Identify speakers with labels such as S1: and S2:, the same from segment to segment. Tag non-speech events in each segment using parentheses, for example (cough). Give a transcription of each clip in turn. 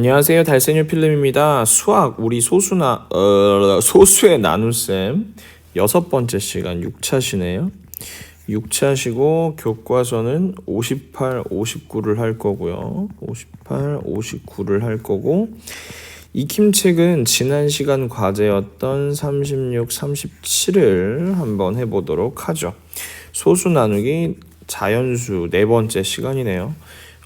S1: 안녕하세요. 달세뉴 필름입니다. 수학 우리 소수나 어, 소수의 나눗셈 여섯 번째 시간 6차시네요. 6차시고 교과서는 58, 59를 할 거고요. 58, 59를 할 거고 익힘책은 지난 시간 과제였던 36, 37을 한번 해 보도록 하죠. 소수 나누기 자연수 네 번째 시간이네요.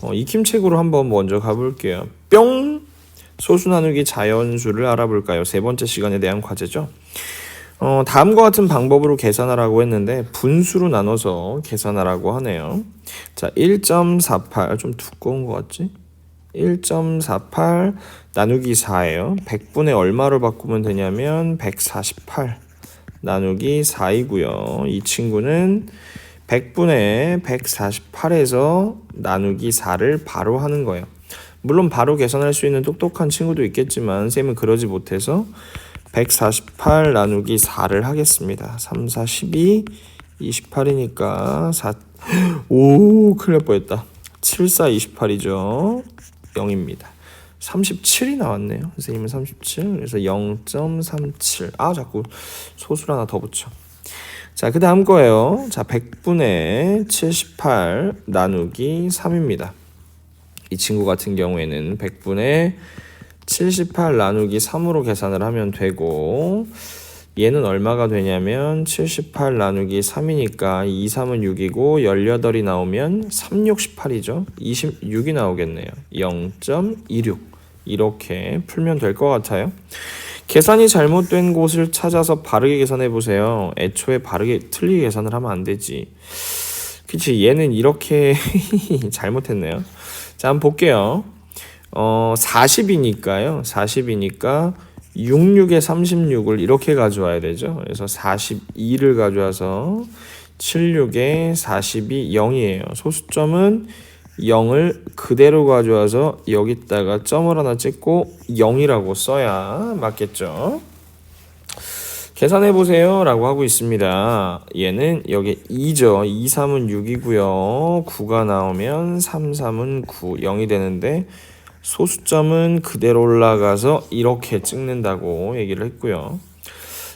S1: 어, 익힘책으로 한번 먼저 가볼게요. 뿅! 소수 나누기 자연수를 알아볼까요? 세 번째 시간에 대한 과제죠. 어, 다음과 같은 방법으로 계산하라고 했는데 분수로 나눠서 계산하라고 하네요. 자, 1.48 좀 두꺼운 것 같지? 1.48 나누기 4예요. 100분의 얼마로 바꾸면 되냐면 148 나누기 4이고요. 이 친구는 100분의 148에서 나누기 4를 바로 하는 거예요. 물론 바로 계산할 수 있는 똑똑한 친구도 있겠지만 쌤은 그러지 못해서 148 나누기 4를 하겠습니다. 3, 4, 12, 28이니까 4, 오 큰일 날 뻔했다. 7, 4, 28이죠. 0입니다. 37이 나왔네요. 선생님은 37. 그래서 0.37. 아 자꾸 소수를 하나 더 붙여. 자, 그 다음 거예요. 자, 100분의 78 나누기 3입니다. 이 친구 같은 경우에는 100분의 78 나누기 3으로 계산을 하면 되고 얘는 얼마가 되냐면 78 나누기 3이니까 2, 3은 6이고 18이 나오면 3, 6, 18이죠. 26이 나오겠네요. 0.26 이렇게 풀면 될 것 같아요. 계산이 잘못된 곳을 찾아서 바르게 계산해 보세요. 애초에 바르게 틀리게 계산을 하면 안 되지. 그치 얘는 이렇게 (laughs) 잘못했네요. 자 한번 볼게요. 어 40이니까요. 40이니까 66에 36을 이렇게 가져와야 되죠. 그래서 42를 가져와서 76에 42 0이에요. 소수점은 0을 그대로 가져와서 여기다가 점을 하나 찍고 0이라고 써야 맞겠죠. 계산해 보세요 라고 하고 있습니다. 얘는 여기 2죠. 2, 3은 6이고요. 9가 나오면 3, 3은 9, 0이 되는데 소수점은 그대로 올라가서 이렇게 찍는다고 얘기를 했고요.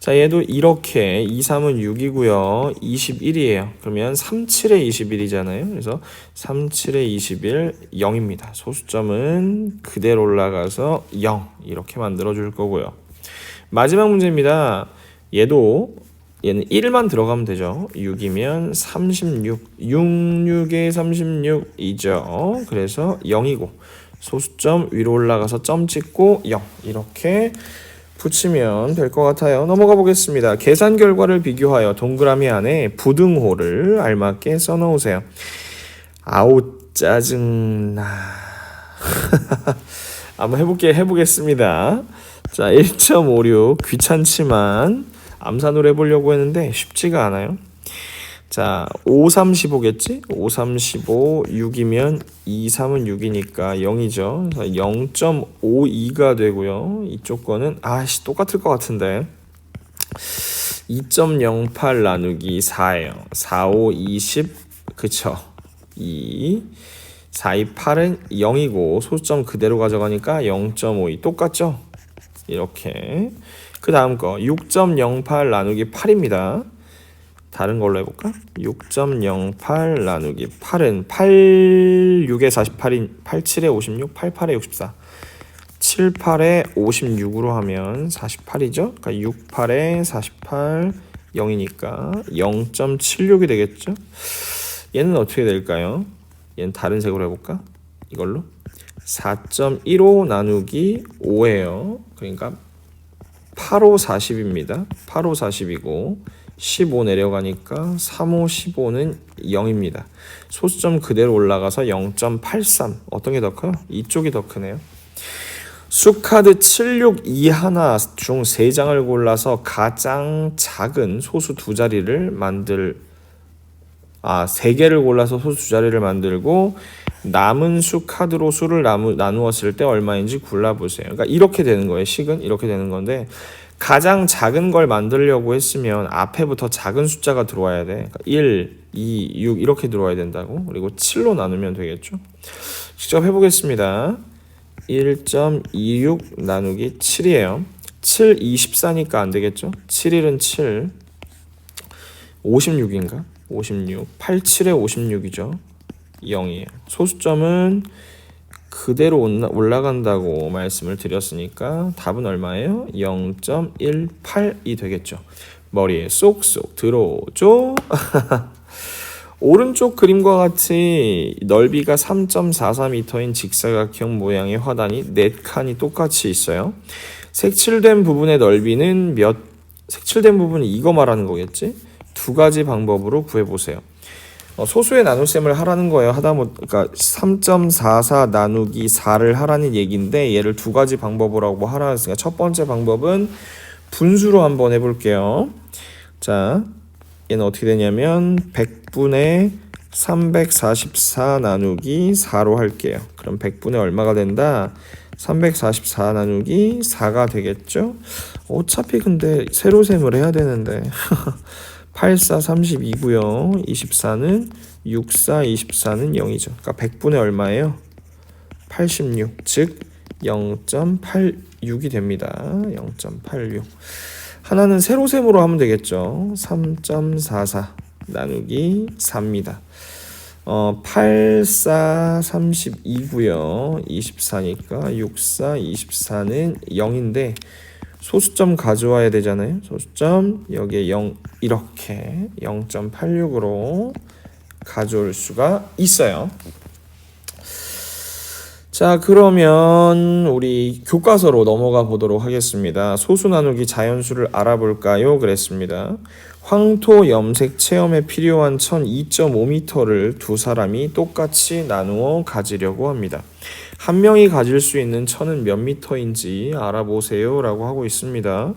S1: 자, 얘도 이렇게 2, 3은 6이고요. 21이에요. 그러면 3, 7에 21이잖아요. 그래서 3, 7에 21, 0입니다. 소수점은 그대로 올라가서 0 이렇게 만들어 줄 거고요. 마지막 문제입니다. 얘도 얘는 1만 들어가면 되죠. 6이면 36, 6, 6에 36이죠. 그래서 0이고 소수점 위로 올라가서 점 찍고 0 이렇게 붙이면 될 것 같아요. 넘어가 보겠습니다. 계산 결과를 비교하여 동그라미 안에 부등호를 알맞게 써놓으세요. 아우 짜증나. (laughs) 한번 해볼게 해보겠습니다. 자 1.56 귀찮지만 암산으로 해보려고 했는데 쉽지가 않아요. 자, 5, 3, 15겠지? 5, 3, 15, 6이면 2, 3은 6이니까 0이죠. 0.52가 되고요. 이쪽 거는 아씨 똑같을 것 같은데 2.08 나누기 4예요. 4, 5, 20 그쵸? 2 4, 2, 8은 0이고 소수점 그대로 가져가니까 0.52 똑같죠? 이렇게 그 다음 거 6.08 나누기 8입니다. 다른 걸로 해볼까? 6.08 나누기 8은 8, 6에 48인 8, 7에 56, 8, 8에 64 7, 8에 56으로 하면 48이죠? 그러니까 6, 8에 48 0이니까 0.76이 되겠죠? 얘는 어떻게 될까요? 얘는 다른 색으로 해볼까? 이걸로 4.15 나누기 5예요. 그러니까 8호 40입니다. 8호 40이고 15 내려가니까 3, 5, 15는 0입니다. 소수점 그대로 올라가서 0.83 어떤 게 더 커요? 이쪽이 더 크네요. 수카드 762 하나 중 3장을 골라서 가장 작은 소수 두 자리를 만들 아, 3개를 골라서 소수 두 자리를 만들고 남은 수 카드로 수를 나누, 나누었을 때 얼마인지 골라보세요. 그러니까 이렇게 되는 거예요. 식은 이렇게 되는 건데 가장 작은 걸 만들려고 했으면 앞에부터 작은 숫자가 들어와야 돼. 그러니까 1, 2, 6 이렇게 들어와야 된다고. 그리고 7로 나누면 되겠죠. 직접 해보겠습니다. 1.26 나누기 7이에요. 7, 24니까 안 되겠죠? 7, 1은 7. 56인가? 56. 8, 7에 56이죠. 0이에요. 소수점은 그대로 올라- 올라간다고 말씀을 드렸으니까 답은 얼마예요? 0.18이 되겠죠. 머리에 쏙쏙 들어오죠? (laughs) 오른쪽 그림과 같이 넓이가 3.44m인 직사각형 모양의 화단이 4칸이 똑같이 있어요. 색칠된 부분의 넓이는 몇 색칠된 부분이 이거 말하는 거겠지? 두 가지 방법으로 구해 보세요. 어, 소수의 나눗셈을 하라는 거예요. 하다 못 그러니까 3.44 나누기 4를 하라는 얘기인데 얘를 두 가지 방법으로 하라 했으니까 첫 번째 방법은 분수로 한번 해 볼게요. 자, 얘는 어떻게 되냐면 100분의 344 나누기 4로 할게요. 그럼 100분의 얼마가 된다? 344 나누기 4가 되겠죠? 어차피 근데 세로셈을 해야 되는데 (laughs) 84 32고요. 24는 64 24는 0이죠. 그러니까 100분의 얼마예요? 86. 즉 0.86이 됩니다. 0.86. 하나는 세로셈으로 하면 되겠죠. 3.44 나누기 4입니다. 어, 84 32고요. 24니까 64 24는 0인데 소수점 가져와야 되잖아요. 소수점 여기에 0 이렇게 0.86으로 가져올 수가 있어요. 자, 그러면 우리 교과서로 넘어가 보도록 하겠습니다. 소수 나누기 자연수를 알아볼까요? 그랬습니다. 황토 염색 체험에 필요한 천 2.5m를 두 사람이 똑같이 나누어 가지려고 합니다. 한 명이 가질 수 있는 천은 몇 미터인지 알아보세요. 라고 하고 있습니다.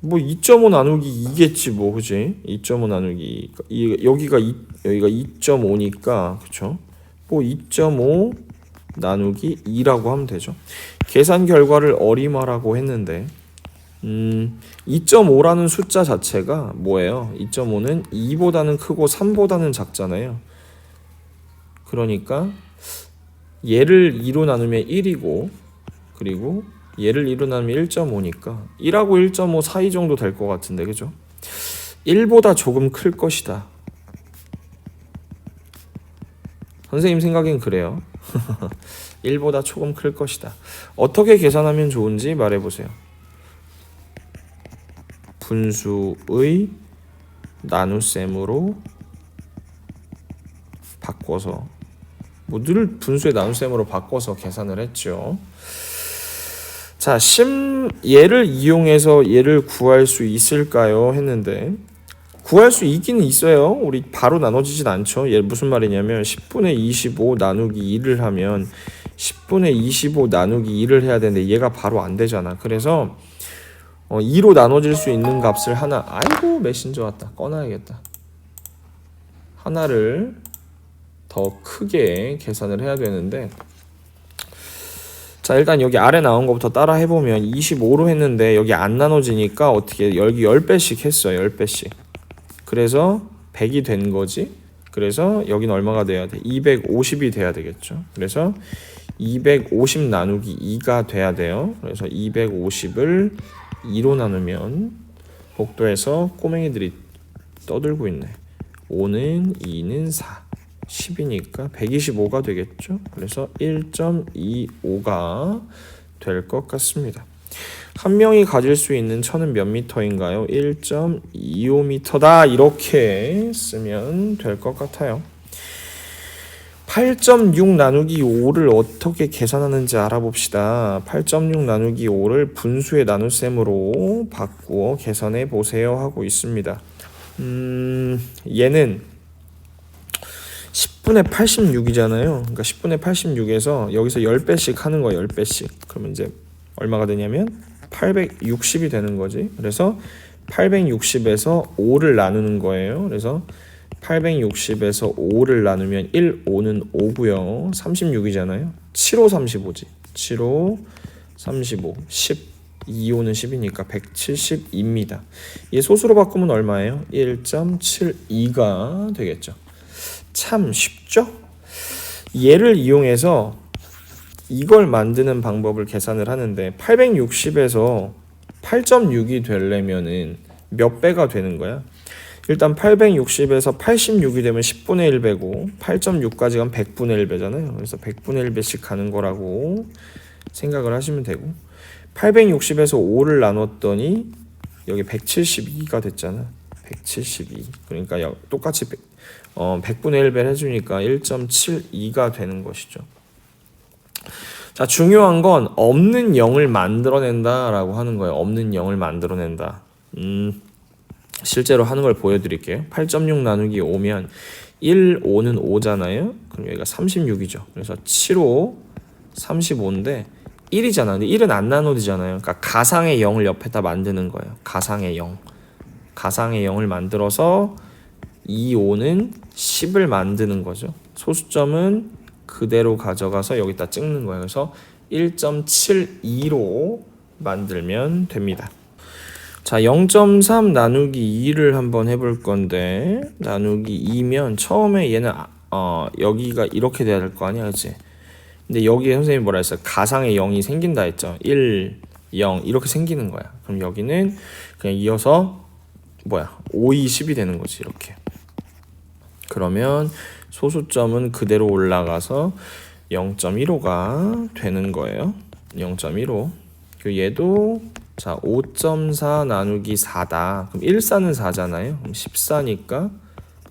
S1: 뭐 2.5 나누기 2겠지 뭐 그지? 2.5 나누기 이, 여기가 2, 여기가 2.5니까 그쵸? 뭐2.5 나누기 2라고 하면 되죠. 계산 결과를 어림하라고 했는데 음, 2.5라는 숫자 자체가 뭐예요? 2.5는 2보다는 크고 3보다는 작잖아요. 그러니까 얘를 2로 나누면 1이고 그리고 얘를 2로 나누면 1.5니까 1하고 1.5 사이 정도 될 것 같은데 그죠? 1보다 조금 클 것이다. 선생님 생각엔 그래요. (laughs) 1보다 조금 클 것이다. 어떻게 계산하면 좋은지 말해보세요. 분수의 나눗셈으로 바꿔서 뭐 늘 분수의 나눗셈으로 바꿔서 계산을 했죠. 자, 심 얘를 이용해서 얘를 구할 수 있을까요? 했는데 구할 수 있기는 있어요. 우리 바로 나눠지진 않죠. 얘 무슨 말이냐면 10분의 25 나누기 2를 하면 10분의 25 나누기 2를 해야 되는데 얘가 바로 안 되잖아. 그래서 어, 2로 나눠질 수 있는 값을 하나 아이고 메신저 왔다. 꺼놔야겠다. 하나를 더 크게 계산을 해야 되는데 자 일단 여기 아래 나온 것부터 따라 해보면 25로 했는데 여기 안 나눠지니까 어떻게 여기 10배씩 했어요 10배씩. 그래서 100이 된 거지? 그래서 여기는 얼마가 돼야 돼? 250이 돼야 되겠죠? 그래서 250 나누기 2가 돼야 돼요. 그래서 250을 2로 나누면 복도에서 꼬맹이들이 떠들고 있네 5는 2는 4 10이니까 125가 되겠죠. 그래서 1.25가 될 것 같습니다. 한 명이 가질 수 있는 천은 몇 미터인가요? 1.25미터다. 이렇게 쓰면 될 것 같아요. 8.6 나누기 5를 어떻게 계산하는지 알아봅시다. 8.6 나누기 5를 분수의 나눗셈으로 바꾸어 계산해 보세요 하고 있습니다. 음, 얘는 10분의 86이잖아요. 그러니까 10분의 86에서 여기서 10배씩 하는 거예요. 10배씩. 그러면 이제 얼마가 되냐면 860이 되는 거지. 그래서 860에서 5를 나누는 거예요. 그래서 860에서 5를 나누면 1, 5는 5고요. 36이잖아요. 7, 5, 35지. 7, 5, 35, 10. 2, 5는 10이니까 172입니다. 얘 소수로 바꾸면 얼마예요? 1.72가 되겠죠. 참 쉽죠? 얘를 이용해서 이걸 만드는 방법을 계산을 하는데 860에서 8.6이 되려면은 몇 배가 되는 거야? 일단 860에서 86이 되면 10분의 1 배고 8.6까지 가면 100분의 1 배잖아요. 그래서 100분의 1 배씩 가는 거라고 생각을 하시면 되고 860에서 5를 나눴더니 여기 172가 됐잖아. 172. 그러니까 여- 똑같이 100, 어, 100분의 1 배를 해주니까 1.72가 되는 것이죠. 자, 중요한 건 없는 0을 만들어낸다라고 하는 거예요. 없는 0을 만들어낸다. 음, 실제로 하는 걸 보여드릴게요. 8.6 나누기 5면 1, 5는 5잖아요. 그럼 여기가 36이죠. 그래서 7, 5, 35인데 1이잖아. 근데 1은 안 나눠지잖아요. 그러니까 가상의 0을 옆에다 만드는 거예요. 가상의 0. 가상의 0을 만들어서 2, 5는 10을 만드는 거죠. 소수점은 그대로 가져가서 여기다 찍는 거예요. 그래서 1.72로 만들면 됩니다. 자, 0.3 나누기 2를 한번 해볼 건데 나누기 2면 처음에 얘는 아- 어, 여기가 이렇게 돼야 될 거 아니야, 그렇지? 근데 여기에 선생님이 뭐라 했어요? 가상의 0이 생긴다 했죠. 1, 0 이렇게 생기는 거야. 그럼 여기는 그냥 이어서 뭐야? 5, 2, 10이 되는 거지, 이렇게. 그러면 소수점은 그대로 올라가서 0.15가 되는 거예요. 0.15. 그 얘도 자, 5.4 나누기 4다. 그럼 1사는 4잖아요. 그럼 14니까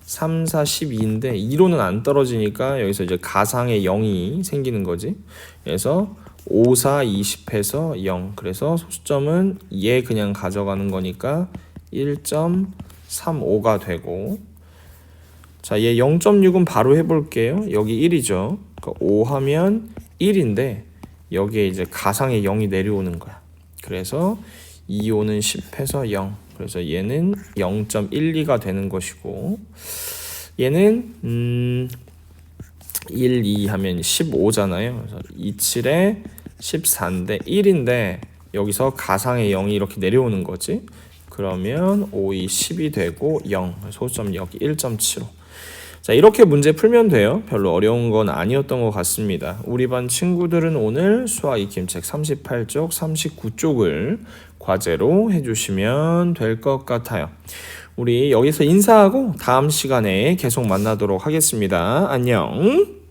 S1: 3, 4, 12인데 2로는 안 떨어지니까 여기서 이제 가상의 0이 생기는 거지. 그래서 5, 4, 20해서 0. 그래서 소수점은 얘 그냥 가져가는 거니까 1.35가 되고 자, 얘 0.6은 바로 해볼게요. 여기 1이죠. 그러니까 5 하면 1인데 여기에 이제 가상의 0이 내려오는 거야. 그래서 2, 5는 10해서 0. 그래서 얘는 0.12가 되는 것이고 얘는 음 1, 2 하면 15잖아요. 그래서 2, 7에 14인데 1인데 여기서 가상의 0이 이렇게 내려오는 거지. 그러면 5, 2, 10이 되고 0. 소수점 여기 1.75. 자, 이렇게 문제 풀면 돼요. 별로 어려운 건 아니었던 것 같습니다. 우리 반 친구들은 오늘 수학 익힘책 38쪽, 39쪽을 과제로 해주시면 될 것 같아요. 우리 여기서 인사하고 다음 시간에 계속 만나도록 하겠습니다. 안녕.